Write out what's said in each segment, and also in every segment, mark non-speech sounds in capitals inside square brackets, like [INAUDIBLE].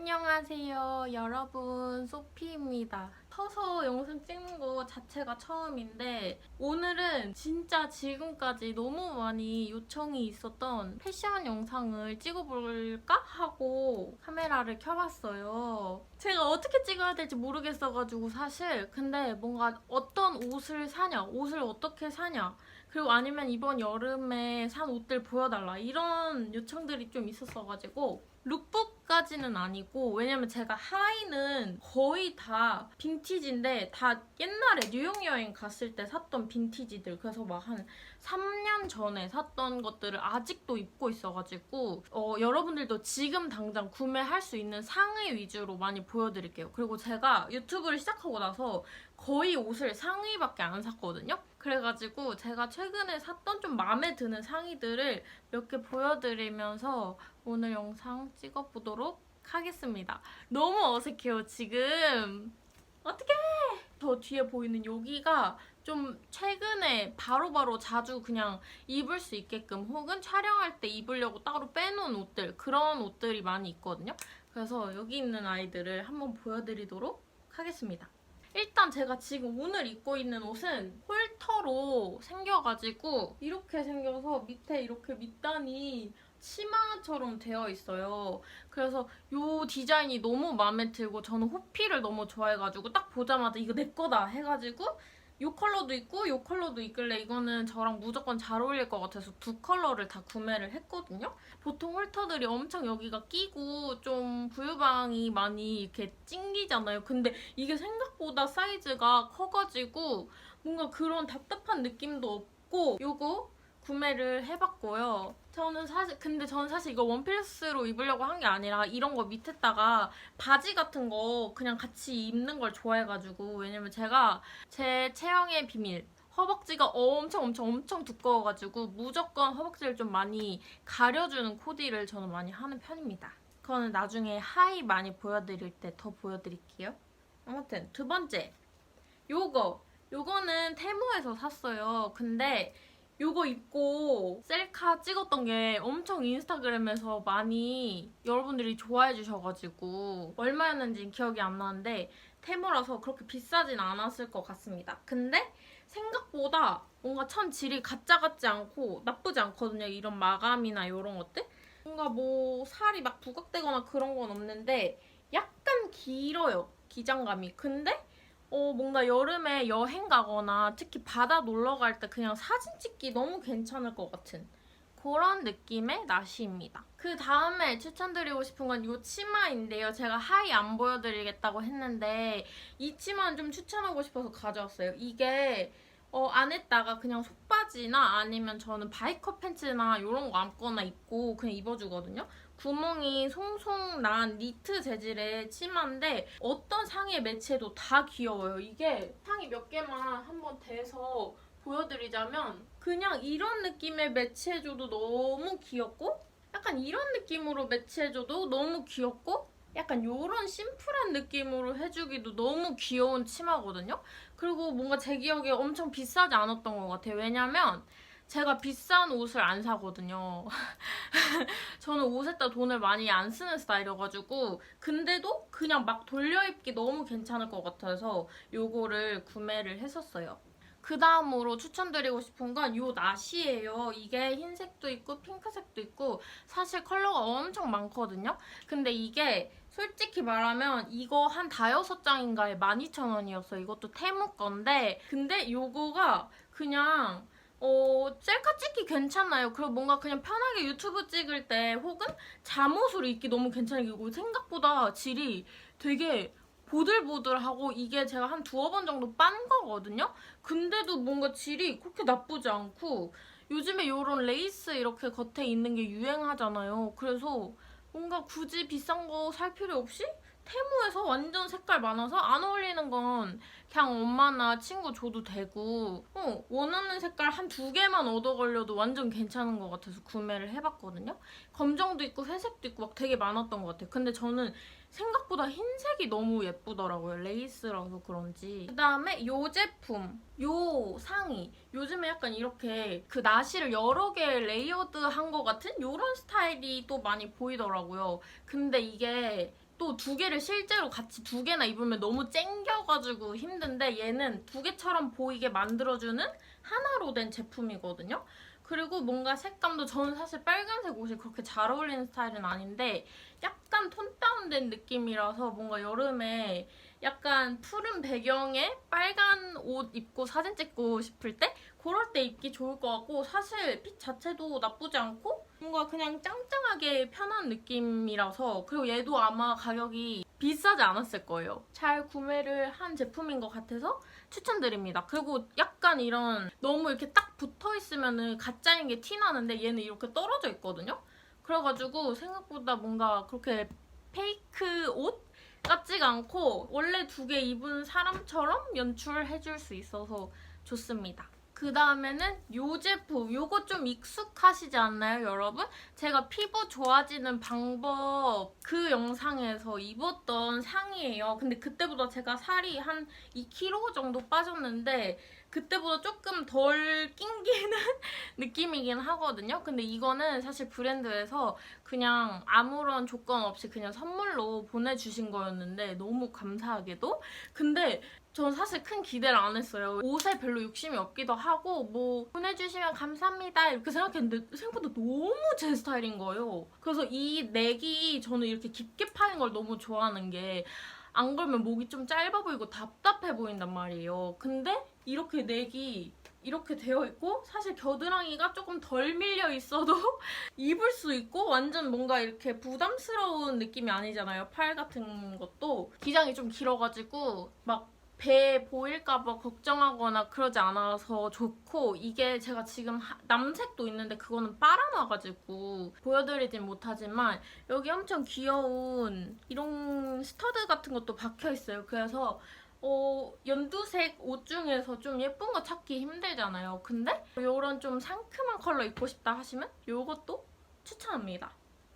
안녕하세요 여러분. 소피입니다. 서서 영상 찍는 거 자체가 처음인데 오늘은 진짜 지금까지 너무 많이 요청이 있었던 패션 영상을 찍어볼까 하고 카메라를 켜봤어요. 제가 어떻게 찍어야 될지 모르겠어가지고 사실 근데 뭔가 어떤 옷을 사냐 옷을 어떻게 사냐 그리고 아니면 이번 여름에 산 옷들 보여달라. 이런 요청들이 좀 있었어가지고 룩북까지는 아니고 왜냐면 제가 하의는 거의 다 빈티지인데 다 옛날에 뉴욕 여행 갔을 때 샀던 빈티지들. 그래서 막 한 3년 전에 샀던 것들을 아직도 입고 있어가지고 어, 여러분들도 지금 당장 구매할 수 있는 상의 위주로 많이 보여드릴게요. 그리고 제가 유튜브를 시작하고 나서 거의 옷을 상의밖에 안 샀거든요 그래가지고 제가 최근에 샀던 좀 마음에 드는 상의들을 몇 개 보여드리면서 오늘 영상 찍어보도록 하겠습니다. 너무 어색해요, 지금. 어떡해! 저 뒤에 보이는 여기가 좀 최근에 바로 바로 자주 그냥 입을 수 있게끔 혹은 촬영할 때 입으려고 따로 빼놓은 옷들, 그런 옷들이 많이 있거든요. 그래서 여기 있는 아이들을 한번 보여드리도록 하겠습니다. 일단 제가 지금 오늘 입고 있는 옷은 홀터로 생겨가지고 이렇게 생겨서 밑에 이렇게 밑단이 치마처럼 되어 있어요. 그래서 이 디자인이 너무 마음에 들고 저는 호피를 너무 좋아해가지고 딱 보자마자 이거 내 거다 해가지고 이 컬러도 있고 이 컬러도 있길래 이거는 저랑 무조건 잘 어울릴 것 같아서 두 컬러를 다 구매를 했거든요. 보통 홀터들이 엄청 여기가 끼고 좀 부유방이 많이 이렇게 찡기잖아요. 근데 이게 생각보다 사이즈가 커가지고 뭔가 그런 답답한 느낌도 없고 요거 구매를 해봤고요. 저는 사실 근데 저는 사실 이거 원피스로 입으려고 한 게 아니라 이런 거 밑에다가 바지 같은 거 그냥 같이 입는 걸 좋아해가지고 왜냐면 제가 제 체형의 비밀 허벅지가 엄청 엄청 엄청 두꺼워가지고 무조건 허벅지를 좀 많이 가려주는 코디를 저는 많이 하는 편입니다. 그거는 나중에 하이 많이 보여드릴 때 더 보여드릴게요. 아무튼 두 번째 요거 요거는 테무에서 샀어요. 근데 요거 입고 셀카 찍었던 게 엄청 인스타그램에서 많이 여러분들이 좋아해 주셔가지고 얼마였는지 기억이 안 나는데 테무라서 그렇게 비싸진 않았을 것 같습니다. 근데 생각보다 뭔가 천 질이 가짜 같지 않고 나쁘지 않거든요. 이런 마감이나 이런 것들. 뭔가 뭐 살이 막 부각되거나 그런 건 없는데 약간 길어요. 기장감이. 근데 어, 뭔가 여름에 여행 가거나 특히 바다 놀러 갈 때 그냥 사진 찍기 너무 괜찮을 것 같은 그런 느낌의 나시입니다. 그 다음에 추천드리고 싶은 건 이 치마인데요. 제가 하이 안 보여드리겠다고 했는데 이 치마는 좀 추천하고 싶어서 가져왔어요. 이게 어, 안에다가 그냥 속바지나 아니면 저는 바이커 팬츠나 이런 거 아무거나 입고 그냥 입어주거든요. 구멍이 송송 난 니트 재질의 치마인데 어떤 상의에 매치해도 다 귀여워요. 이게 상의 몇 개만 한번 대서 보여드리자면 그냥 이런 느낌의 매치해줘도 너무 귀엽고 약간 이런 느낌으로 매치해줘도 너무 귀엽고 약간 이런 심플한 느낌으로 해주기도 너무 귀여운 치마거든요. 그리고 뭔가 제 기억에 엄청 비싸지 않았던 것 같아요. 왜냐면 제가 비싼 옷을 안 사거든요. [LAUGHS] 저는 옷에다 돈을 많이 안 쓰는 스타일이어가지고 근데도 그냥 막 돌려입기 너무 괜찮을 것 같아서 요거를 구매를 했었어요. 그 다음으로 추천드리고 싶은 건이 나시예요. 이게 흰색도 있고 핑크색도 있고 사실 컬러가 엄청 많거든요. 근데 이게 솔직히 말하면 이거 한 다여섯 장인가에 12,000원이었어요. 이것도 테무 건데 근데 요거가 그냥 어, 셀카 찍기 괜찮아요. 그리고 뭔가 그냥 편하게 유튜브 찍을 때 혹은 잠옷으로 입기 너무 괜찮고 생각보다 질이 되게 보들보들하고 이게 제가 한 두어 번 정도 빤 거거든요. 근데도 뭔가 질이 그렇게 나쁘지 않고 요즘에 이런 레이스 이렇게 겉에 있는 게 유행하잖아요. 그래서 뭔가 굳이 비싼 거 살 필요 없이 테무에서 완전 색깔 많아서 안 어울리는 건 그냥 엄마나 친구 줘도 되고 어, 원하는 색깔 한 두 개만 얻어 걸려도 완전 괜찮은 것 같아서 구매를 해봤거든요. 검정도 있고 회색도 있고 막 되게 많았던 것 같아요. 근데 저는 생각보다 흰색이 너무 예쁘더라고요. 레이스라서 그런지. 그 다음에 요 제품, 요 상의. 요즘에 약간 이렇게 그 나시를 여러 개 레이어드한 것 같은 요런 스타일이 또 많이 보이더라고요. 근데 이게 또 두 개를 실제로 같이 두 개나 입으면 너무 쨍겨가지고 힘든데 얘는 두 개처럼 보이게 만들어주는 하나로 된 제품이거든요. 그리고 뭔가 색감도 저는 사실 빨간색 옷이 그렇게 잘 어울리는 스타일은 아닌데 약간 톤 다운된 느낌이라서 뭔가 여름에 약간 푸른 배경에 빨간 옷 입고 사진 찍고 싶을 때 그럴 때 입기 좋을 것 같고 사실 핏 자체도 나쁘지 않고 뭔가 그냥 짱짱하게 편한 느낌이라서 그리고 얘도 아마 가격이 비싸지 않았을 거예요. 잘 구매를 한 제품인 것 같아서 추천드립니다. 그리고 약간 이런 너무 이렇게 딱 붙어 있으면은 가짜인 게 티 나는데 얘는 이렇게 떨어져 있거든요. 그래가지고 생각보다 뭔가 그렇게 페이크 옷 같지가 않고 원래 두 개 입은 사람처럼 연출해줄 수 있어서 좋습니다. 그 다음에는 요 제품, 요거 좀 익숙하시지 않나요, 여러분? 제가 피부 좋아지는 방법 그 영상에서 입었던 상이에요. 근데 그때보다 제가 살이 한 2kg 정도 빠졌는데 그때보다 조금 덜 낑기는 [LAUGHS] 느낌이긴 하거든요. 근데 이거는 사실 브랜드에서 그냥 아무런 조건 없이 그냥 선물로 보내주신 거였는데 너무 감사하게도. 근데 전 사실 큰 기대를 안 했어요. 옷에 별로 욕심이 없기도 하고 뭐 보내주시면 감사합니다 이렇게 생각했는데 생각보다 너무 제 스타일인 거예요. 그래서 이 넥이 저는 이렇게 깊게 파인 걸 너무 좋아하는 게 안 걸면 목이 좀 짧아 보이고 답답해 보인단 말이에요. 근데 이렇게 넥이 이렇게 되어 있고 사실 겨드랑이가 조금 덜 밀려 있어도 [LAUGHS] 입을 수 있고 완전 뭔가 이렇게 부담스러운 느낌이 아니잖아요. 팔 같은 것도 기장이 좀 길어가지고 막 배 보일까봐 걱정하거나 그러지 않아서 좋고 이게 제가 지금 하- 남색도 있는데 그거는 빨아놔가지고 보여드리진 못하지만 여기 엄청 귀여운 이런 스터드 같은 것도 박혀 있어요. 그래서 어, 연두색 옷 중에서 좀 예쁜 거 찾기 힘들잖아요. 근데 이런 좀 상큼한 컬러 입고 싶다 하시면 이것도 추천합니다.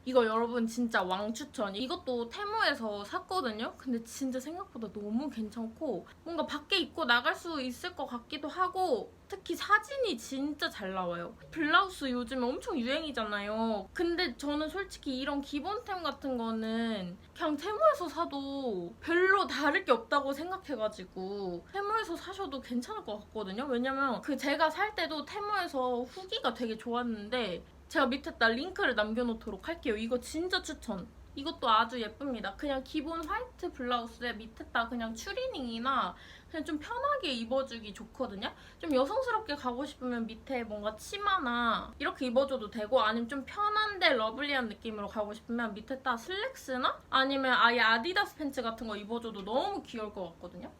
이거 여러분 진짜 왕 추천. 이것도 테무에서 샀거든요. 근데 진짜 생각보다 너무 괜찮고 뭔가 밖에 입고 나갈 수 있을 것 같기도 하고 특히 사진이 진짜 잘 나와요. 블라우스 요즘에 엄청 유행이잖아요. 근데 저는 솔직히 이런 기본템 같은 거는 그냥 테무에서 사도 별로 다를 게 없다고 생각해가지고 테무에서 사셔도 괜찮을 것 같거든요. 왜냐면 그 제가 살 때도 테무에서 후기가 되게 좋았는데 제가 밑에다 링크를 남겨놓도록 할게요. 이거 진짜 추천. 이것도 아주 예쁩니다. 그냥 기본 화이트 블라우스에 밑에다 그냥 추리닝이나 그냥 좀 편하게 입어주기 좋거든요. 좀 여성스럽게 가고 싶으면 밑에 뭔가 치마나 이렇게 입어줘도 되고 아니면 좀 편한데 러블리한 느낌으로 가고 싶으면 밑에다 슬랙스나 아니면 아예 아디다스 팬츠 같은 거 입어줘도 너무 귀여울 것 같거든요.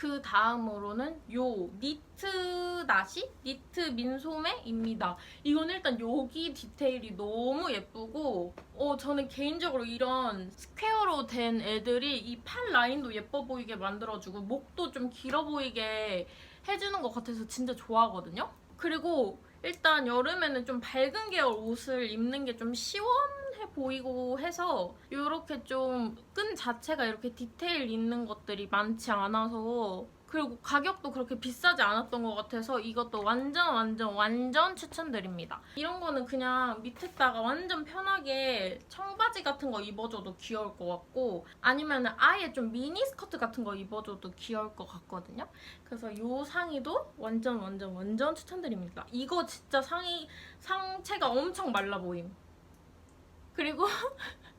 그 다음으로는 요 니트 나시? 니트 민소매입니다. 이건 일단 여기 디테일이 너무 예쁘고 어 저는 개인적으로 이런 스퀘어로 된 애들이 이 팔 라인도 예뻐 보이게 만들어주고 목도 좀 길어 보이게 해주는 것 같아서 진짜 좋아하거든요. 그리고 일단 여름에는 좀 밝은 계열 옷을 입는 게 좀 시원해 보이고 해서 이렇게 좀 끈 자체가 이렇게 디테일 있는 것들이 많지 않아서 그리고 가격도 그렇게 비싸지 않았던 것 같아서 이것도 완전 완전 완전 추천드립니다. 이런 거는 그냥 밑에다가 완전 편하게 청바지 같은 거 입어줘도 귀여울 것 같고 아니면 아예 좀 미니 스커트 같은 거 입어줘도 귀여울 것 같거든요. 그래서 이 상의도 완전 완전 완전 추천드립니다. 이거 진짜 상의 상체가 엄청 말라 보임. 그리고 [LAUGHS]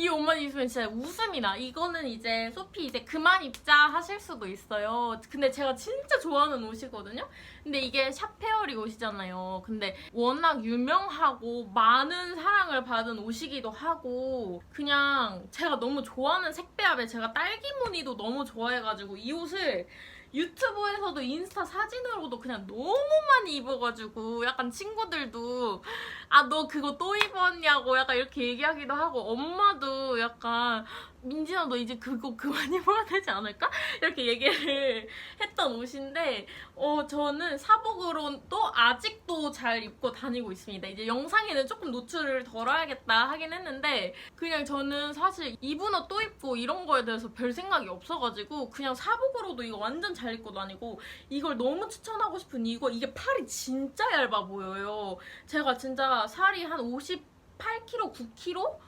이 옷만 입으면 진짜 웃음이 나. 이거는 이제 소피 이제 그만 입자 하실 수도 있어요. 근데 제가 진짜 좋아하는 옷이거든요. 근데 이게 샵페어리 옷이잖아요. 근데 워낙 유명하고 많은 사랑을 받은 옷이기도 하고 그냥 제가 너무 좋아하는 색배합에 제가 딸기 무늬도 너무 좋아해가지고 이 옷을 유튜브에서도 인스타 사진으로도 그냥 너무 많이 입어가지고 약간 친구들도 아 너 그거 또 입었냐고 약간 이렇게 얘기하기도 하고 엄마도 약간 민진아 너 이제 그거 그만 [LAUGHS] 입어야 되지 않을까? 이렇게 얘기를 [LAUGHS] 했던 옷인데 어 저는 사복으로도 아직도 잘 입고 다니고 있습니다. 이제 영상에는 조금 노출을 덜어야겠다 하긴 했는데 그냥 저는 사실 입은 옷 또 입고 이런 거에 대해서 별 생각이 없어가지고 그냥 사복으로도 이거 완전 잘 입고 다니고 이걸 너무 추천하고 싶은 이거 이게 팔이 진짜 얇아 보여요. 제가 진짜 살이 한 58kg, 9kg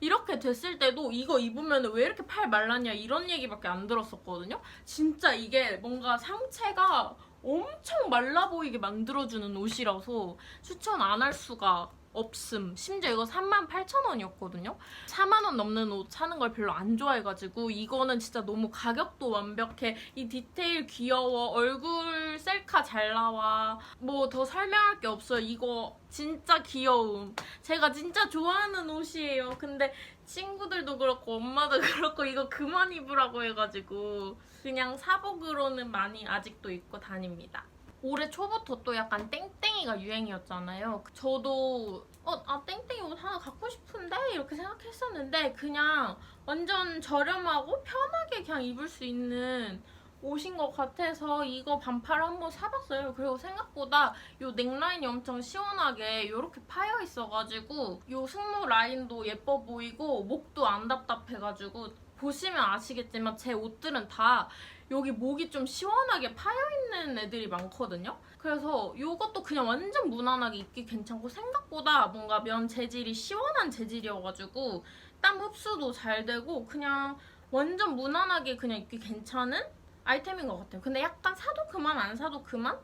이렇게 됐을 때도 이거 입으면 왜 이렇게 팔 말랐냐 이런 얘기밖에 안 들었었거든요. 진짜 이게 뭔가 상체가 엄청 말라 보이게 만들어주는 옷이라서 추천 안 할 수가 없음. 심지어 이거 38,000원이었거든요. 4만 원 넘는 옷 사는 걸 별로 안 좋아해가지고 이거는 진짜 너무 가격도 완벽해. 이 디테일 귀여워. 얼굴 셀카 잘 나와. 뭐 더 설명할 게 없어요. 이거 진짜 귀여움. 제가 진짜 좋아하는 옷이에요. 근데 친구들도 그렇고 엄마도 [LAUGHS] 그렇고 이거 그만 입으라고 해가지고 그냥 사복으로는 많이 아직도 입고 다닙니다. 올해 초부터 또 약간 땡땡이가 유행이었잖아요. 저도 어, 아 땡땡이 옷 하나 갖고 싶은데 이렇게 생각했었는데 그냥 완전 저렴하고 편하게 그냥 입을 수 있는 옷인 것 같아서 이거 반팔 한번 사봤어요. 그리고 생각보다 요 넥라인이 엄청 시원하게 이렇게 파여 있어가지고 요 승모 라인도 예뻐 보이고 목도 안 답답해가지고 보시면 아시겠지만 제 옷들은 다 여기 목이 좀 시원하게 파여 있는 애들이 많거든요. 그래서 이것도 그냥 완전 무난하게 입기 괜찮고 생각보다 뭔가 면 재질이 시원한 재질이어가지고 땀 흡수도 잘 되고 그냥 완전 무난하게 그냥 입기 괜찮은 아이템인 것 같아요. 근데 약간 사도 그만 안 사도 그만?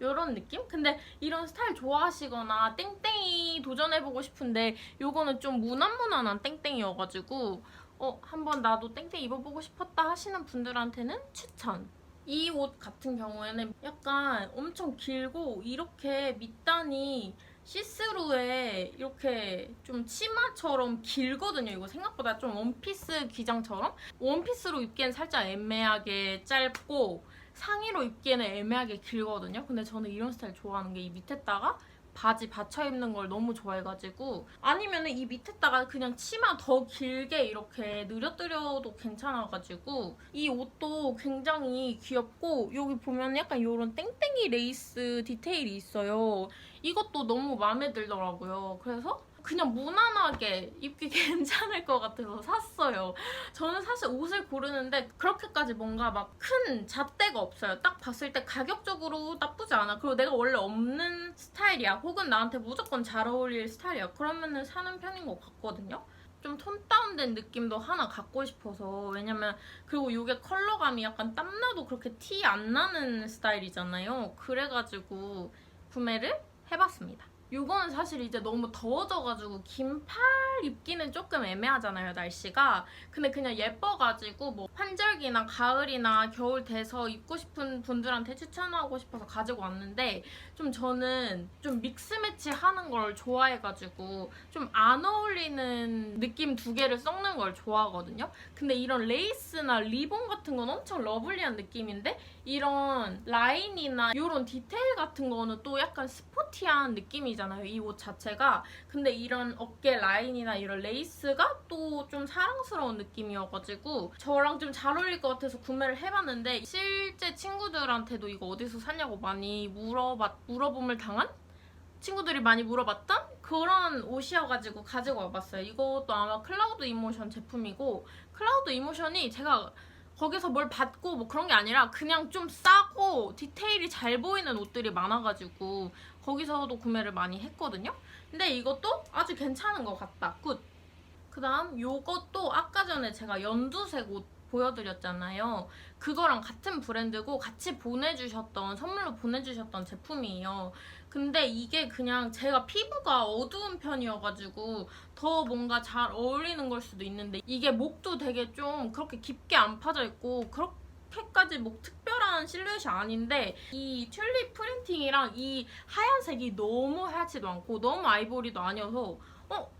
이런 느낌? 근데 이런 스타일 좋아하시거나 땡땡이 도전해보고 싶은데 요거는 좀 무난무난한 땡땡이여가지고 어 한번 나도 땡땡 입어보고 싶었다 하시는 분들한테는 추천. 이 옷 같은 경우에는 약간 엄청 길고 이렇게 밑단이 시스루에 이렇게 좀 치마처럼 길거든요. 이거 생각보다 좀 원피스 기장처럼 원피스로 입기엔 살짝 애매하게 짧고 상의로 입기에는 애매하게 길거든요. 근데 저는 이런 스타일 좋아하는 게 이 밑에다가 바지 받쳐 입는 걸 너무 좋아해가지고 아니면 이 밑에다가 그냥 치마 더 길게 이렇게 늘려뜨려도 괜찮아가지고 이 옷도 굉장히 귀엽고 여기 보면 약간 이런 땡땡이 레이스 디테일이 있어요. 이것도 너무 마음에 들더라고요. 그래서 그냥 무난하게 입기 [LAUGHS] 괜찮을 것 같아서 샀어요. 저는 사실 옷을 고르는데 그렇게까지 뭔가 막 큰 잣대가 없어요. 딱 봤을 때 가격적으로 나쁘지 않아. 그리고 내가 원래 없는 스타일이야. 혹은 나한테 무조건 잘 어울릴 스타일이야. 그러면은 사는 편인 것 같거든요. 좀톤 다운된 느낌도 하나 갖고 싶어서 왜냐면 그리고 이게 컬러감이 약간 땀나도 그렇게 티 안 나는 스타일이잖아요. 그래가지고 구매를 해봤습니다. 이거는 사실 이제 너무 더워져가지고 긴팔 입기는 조금 애매하잖아요 날씨가. 근데 그냥 예뻐가지고 뭐 환절기나 가을이나 겨울 돼서 입고 싶은 분들한테 추천하고 싶어서 가지고 왔는데 좀 저는 좀 믹스 매치 하는 걸 좋아해가지고 좀 안 어울리는 느낌 두 개를 섞는 걸 좋아하거든요. 근데 이런 레이스나 리본 같은 건 엄청 러블리한 느낌인데 이런 라인이나 이런 디테일 같은 거는 또 약간 스포티한 느낌이잖아요. 이 옷 자체가. 근데 이런 어깨 라인이나 이런 레이스가 또 좀 사랑스러운 느낌이어가지고 저랑 좀 잘 어울릴 것 같아서 구매를 해봤는데 실제 친구들한테도 이거 어디서 샀냐고 많이 물어봤, 물어봄을 당한? 친구들이 많이 물어봤던 그런 옷이어가지고 가지고 와봤어요. 이것도 아마 클라우드 이모션 제품이고 클라우드 이모션이 제가 거기서 뭘 받고 뭐 그런 게 아니라 그냥 좀 싸고 디테일이 잘 보이는 옷들이 많아가지고 거기서도 구매를 많이 했거든요. 근데 이것도 아주 괜찮은 것 같다. 굿. 그 다음 요것도 아까 전에 제가 연두색 옷 보여드렸잖아요. 그거랑 같은 브랜드고 같이 보내주셨던 선물로 보내주셨던 제품이에요. 근데 이게 그냥 제가 피부가 어두운 편이어가지고 더 뭔가 잘 어울리는 걸 수도 있는데 이게 목도 되게 좀 그렇게 깊게 안 파져 있고 그렇게까지 목 특별한 실루엣이 아닌데 이 튤립 프린팅이랑 이 하얀색이 너무 하얗지도 않고 너무 아이보리도 아니어서 어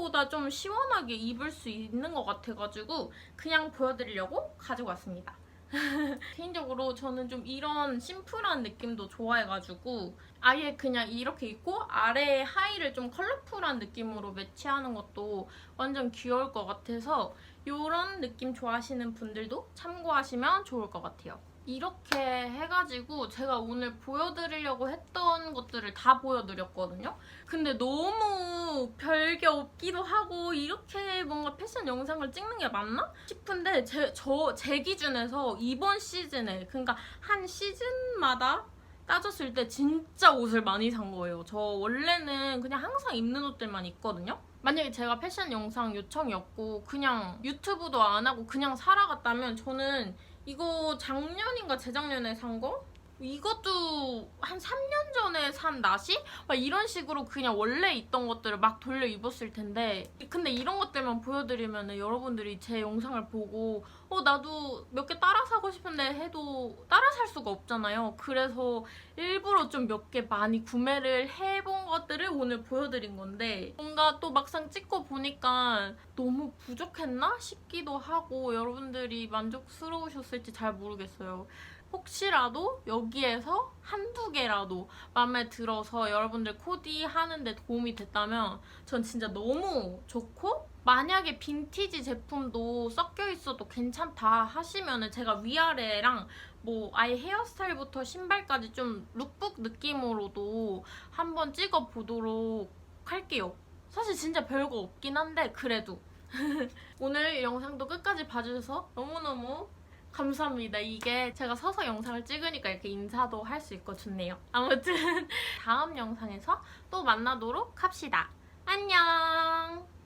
생각보다 좀 시원하게 입을 수 있는 것 같아가지고 그냥 보여드리려고 가지고 왔습니다. [LAUGHS] 개인적으로 저는 좀 이런 심플한 느낌도 좋아해가지고 아예 그냥 이렇게 입고 아래에 하의를 좀 컬러풀한 느낌으로 매치하는 것도 완전 귀여울 것 같아서 이런 느낌 좋아하시는 분들도 참고하시면 좋을 것 같아요. 이렇게 해가지고 제가 오늘 보여드리려고 했던 것들을 다 보여드렸거든요. 근데 너무 별게 없기도 하고 이렇게 뭔가 패션 영상을 찍는 게 맞나 싶은데 제, 저, 제 기준에서 이번 시즌에 그러니까 한 시즌마다 따졌을 때 진짜 옷을 많이 산 거예요. 저 원래는 그냥 항상 입는 옷들만 입거든요. 만약에 제가 패션 영상 요청이 없고 그냥 유튜브도 안 하고 그냥 살아갔다면 저는 이거 작년인가 재작년에 산 거? 이것도 한 3년 전에 산 나시? 막 이런 식으로 그냥 원래 있던 것들을 막 돌려 입었을 텐데 근데 이런 것들만 보여드리면 여러분들이 제 영상을 보고 어 나도 몇 개 따라 사고 싶은데 해도 따라 살 수가 없잖아요 그래서 일부러 좀 몇 개 많이 구매를 해본 것들을 오늘 보여드린 건데 뭔가 또 막상 찍고 보니까 너무 부족했나 싶기도 하고 여러분들이 만족스러우셨을지 잘 모르겠어요. 혹시라도 여기에서 한두 개라도 마음에 들어서 여러분들 코디 하는데 도움이 됐다면 전 진짜 너무 좋고 만약에 빈티지 제품도 섞여 있어도 괜찮다 하시면은 제가 위아래랑 뭐 아예 헤어스타일부터 신발까지 좀 룩북 느낌으로도 한번 찍어 보도록 할게요. 사실 진짜 별거 없긴 한데 그래도 [LAUGHS] 오늘 영상도 끝까지 봐주셔서 너무너무 감사합니다. 이게 제가 서서 영상을 찍으니까 이렇게 인사도 할 수 있고 좋네요. 아무튼 [LAUGHS] 다음 영상에서 또 만나도록 합시다. 안녕!